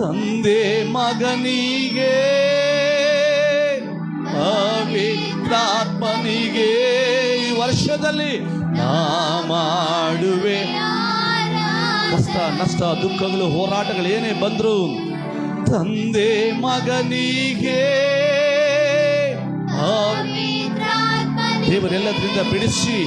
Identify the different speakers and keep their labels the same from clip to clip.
Speaker 1: ತಂದೆ ಮಗನಿಗೆ ಪವಿತ್ರಾತ್ಮನಿಗೆ ಈ ವರ್ಷದಲ್ಲಿ ನಾ ಮಾಡುವೆ. ಕಷ್ಟ ನಷ್ಟ ದುಃಖಗಳು ಹೋರಾಟಗಳು ಏನೇ ಬಂದ್ರು ತಂದೆ ಮಗನಿಗೆ ದೇವರೆಲ್ಲದರಿಂದ ಬಿಡಿಸಿ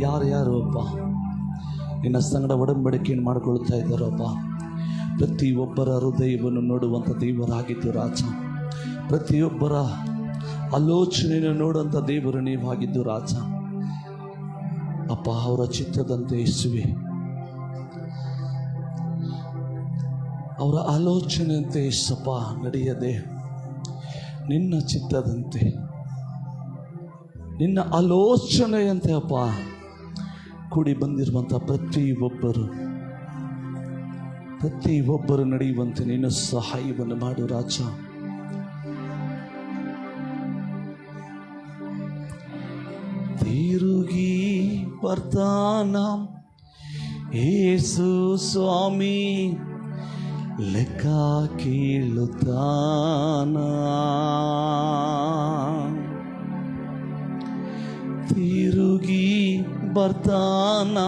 Speaker 1: ಯಾರು ಯಾರು ಅಪ್ಪ ನಿನ್ನ ಸಂಗಡ ಒಡಂಬಡಿಕೆಯನ್ನು ಮಾಡಿಕೊಳ್ತಾ ಇದ್ದಾರಪ್ಪ ಪ್ರತಿಯೊಬ್ಬರ ಹೃದಯವನ್ನು ನೋಡುವಂಥ ದೇವರಾಗಿದ್ದು ರಾಜ. ಪ್ರತಿಯೊಬ್ಬರ ಆಲೋಚನೆಯನ್ನು ನೋಡುವಂಥ ದೇವರು ನೀವಾಗಿದ್ದು ರಾಜ. ಅಪ್ಪ, ಅವರ ಚಿತ್ತದಂತೆ ಯೇಸುವೆ. ಅವರ ಆಲೋಚನೆಯಂತೆ ಇಸಪ್ಪ ನಡೆಯದೆ. ನಿನ್ನ ಚಿತ್ತದಂತೆ. ನಿನ್ನ ಆಲೋಚನೆಯಂತೆ ಅಪ್ಪ. ಕೂಡಿ ಬಂದಿರುವಂಥ ಪ್ರತಿಯೊಬ್ಬರು ಪ್ರತಿಯೊಬ್ಬರು ನಡೆಯುವಂತೆ ನೀನು ಸಹಾಯವನ್ನು ಮಾಡು ರಾಜ. ತಿರುಗಿ ಬರ್ತಾನ ಏಸು ಸ್ವಾಮಿ, ಲೆಕ್ಕ ಕೇಳುತ್ತಾನ ಬರ್ತಾನ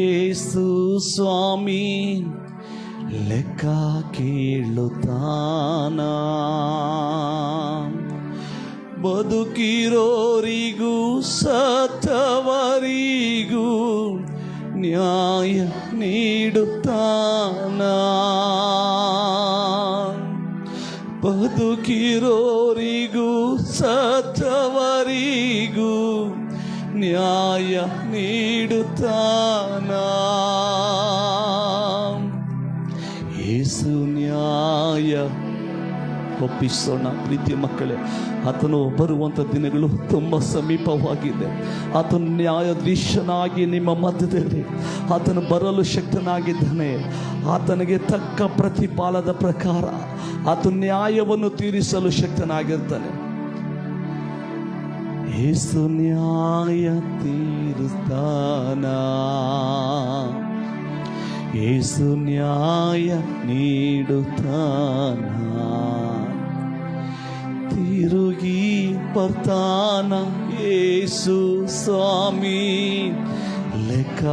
Speaker 1: ಏಸು ಸ್ವಾಮಿ ಲೆಕ್ಕ ಕೇಳುತ್ತಾನ ಬದುಕಿರೋರಿಗೂ ಸತ್ತವರಿಗೂ ನ್ಯಾಯ ನೀಡುತ್ತಾನ ಬದುಕಿರೋರಿಗೂ ನ್ಯಾಯ ನೀಡುತ್ತಾನ. ಏಸು ನ್ಯಾಯ. ಒಪ್ಪಿಸೋಣ ಪ್ರೀತಿಯ ಮಕ್ಕಳೇ, ಆತನು ಬರುವಂಥ ದಿನಗಳು ತುಂಬ ಸಮೀಪವಾಗಿದೆ. ಆತನು ನ್ಯಾಯಾಧೀಶನಾಗಿ ನಿಮ್ಮ ಮಧ್ಯದಲ್ಲಿ, ಆತನು ಬರಲು ಶಕ್ತನಾಗಿದ್ದಾನೆ. ಆತನಿಗೆ ತಕ್ಕ ಪ್ರತಿಫಲದ ಪ್ರಕಾರ, ಆತನ ನ್ಯಾಯವನ್ನು ತೀರಿಸಲು ಶಕ್ತನಾಗಿರ್ತಾನೆ. ಏಸು ನ್ಯಾಯ ತೀರಿಸ್ತಾನ ಏಸು ನ್ಯಾಯ ನೀಡುತ್ತಾನ ತಿರುಗಿ ಬರ್ತಾನ ಏಸು ಸ್ವಾಮಿ ಲೆಕ್ಕ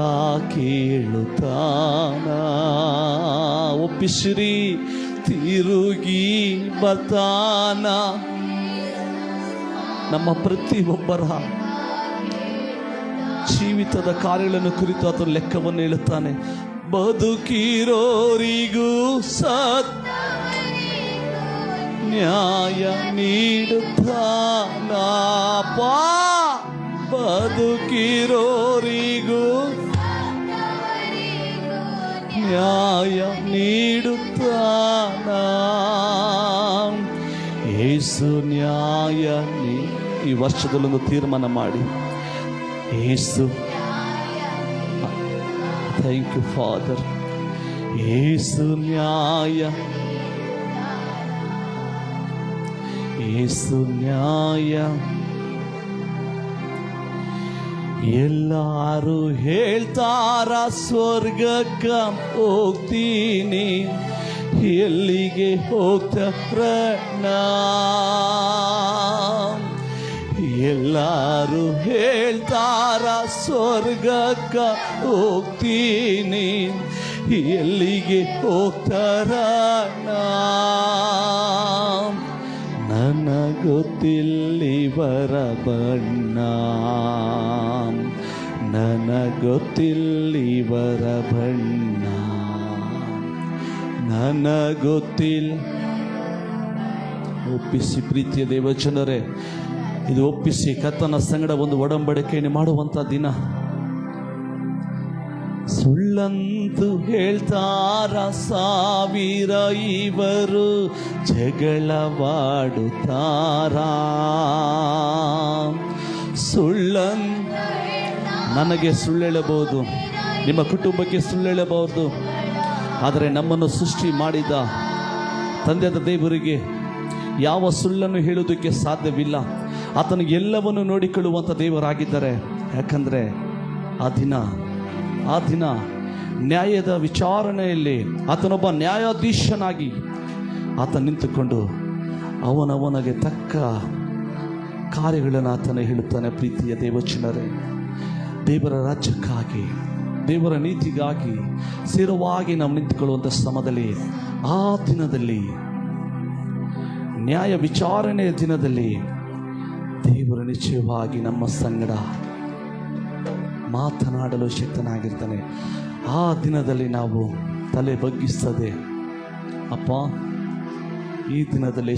Speaker 1: ಕೇಳುತ್ತಾನ ಒಪ್ಪಿಸಿರಿ ತಿರುಗಿ ಬರ್ತಾನ ನಮ್ಮ ಪ್ರತಿಯೊಬ್ಬರ ಜೀವಿತದ ಕಾರ್ಯಗಳನ್ನು ಕುರಿತು ಆತ ಲೆಕ್ಕವನ್ನು ಹೇಳುತ್ತಾನೆ. ಬದುಕಿರೋರಿಗೂ ಸತ್ ನ್ಯಾಯ ನೀಡುತ್ತಾನಪ್ಪ ಬದುಕಿರೋರಿಗೂ ನ್ಯಾಯ ನೀಡುತ್ತಾನ ಏಸು ನ್ಯಾಯ ನೀ ಈ ವರ್ಷದಲ್ಲೊಂದು ತೀರ್ಮಾನ ಮಾಡಿ Yesu thank you father Yesu ನ್ಯಾಯ ಏಸು ನ್ಯಾಯ ಎಲ್ಲಾರು ಹೇಳ್ತಾರ ಸ್ವರ್ಗಕ್ಕ ಹೋಗ್ತೀನಿ ಎಲ್ಲಿಗೆ ಹೋಗ್ತಾರಣ್ಣ ಎಲ್ಲಾರು ಹೇಳ್ತಾರ ಸ್ವರ್ಗಕ್ಕ ಹೋಗ್ತೀನಿ. ಎಲ್ಲಿಗೆ ಹೋಗ್ತಾರಣ್ಣ ನನಗ ಬರಬಣ್ಣ ಬಣ್ಣ. ನನಗೊತ್ತಿಲ್ಲಿವರ ಬಣ್ಣ. ನನಗೊತ್ತಿಲ್ಲ ಒಪ್ಪಿಸಿ ಪ್ರೀತಿಯ ದೇವಜನರೇ ಇದು ಒಪ್ಪಿಸಿ ಕತ್ತನ ಸಂಗಡ ಒಂದು ಒಡಂಬಡಿಕೆಯನ್ನು ಮಾಡುವಂಥ ದಿನ. ಸುಳ್ಳಂತು ಹೇಳ್ತಾರ ಸಾವಿರ ಇವರು, ಜಗಳವಾಡುತ್ತಾರ. ಸುಳ್ಳನ್ ನನಗೆ ಸುಳ್ಳೆಳಬಹುದು, ನಿಮ್ಮ ಕುಟುಂಬಕ್ಕೆ ಸುಳ್ಳೇಳಬಹುದು. ಆದರೆ ನಮ್ಮನ್ನು ಸೃಷ್ಟಿ ಮಾಡಿದ ತಂದೆಯಾದ ದೇವರಿಗೆ ಯಾವ ಸುಳ್ಳನ್ನು ಹೇಳುವುದಕ್ಕೆ ಸಾಧ್ಯವಿಲ್ಲ. ಆತನು ಎಲ್ಲವನ್ನು ನೋಡಿಕೊಳ್ಳುವಂಥ ದೇವರಾಗಿದ್ದಾರೆ, ಯಾಕಂದರೆ ಆ ದಿನ ಆ ದಿನ ನ್ಯಾಯದ ವಿಚಾರಣೆಯಲ್ಲಿ ಆತನೊಬ್ಬ ನ್ಯಾಯಾಧೀಶನಾಗಿ ಆತ ನಿಂತುಕೊಂಡು ಅವನವನಿಗೆ ತಕ್ಕ ಕಾರ್ಯಗಳನ್ನು ಆತನ ಹೇಳುತ್ತಾನೆ. ಪ್ರೀತಿಯ ದೇವಚನರೇ, ದೇವರ ರಾಜ್ಯಕ್ಕಾಗಿ ದೇವರ ನೀತಿಗಾಗಿ ಸ್ಥಿರವಾಗಿ ನಾವು ನಿಂತುಕೊಳ್ಳುವಂಥ ಶ್ರಮದಲ್ಲಿ ಆ ದಿನದಲ್ಲಿ, ನ್ಯಾಯ ವಿಚಾರಣೆಯ ದಿನದಲ್ಲಿ ದೇವರ ನಿಶ್ಚಯವಾಗಿ ನಮ್ಮ ಸಂಗಡ ಮಾತನಾಡಲು ಶಕ್ತನಾಗಿರ್ತಾನೆ. ಆ ದಿನದಲ್ಲಿ ನಾವು ತಲೆ ಬಗ್ಗಿಸ್ತದೆ. ಅಪ್ಪ, ಈ ದಿನದಲ್ಲಿ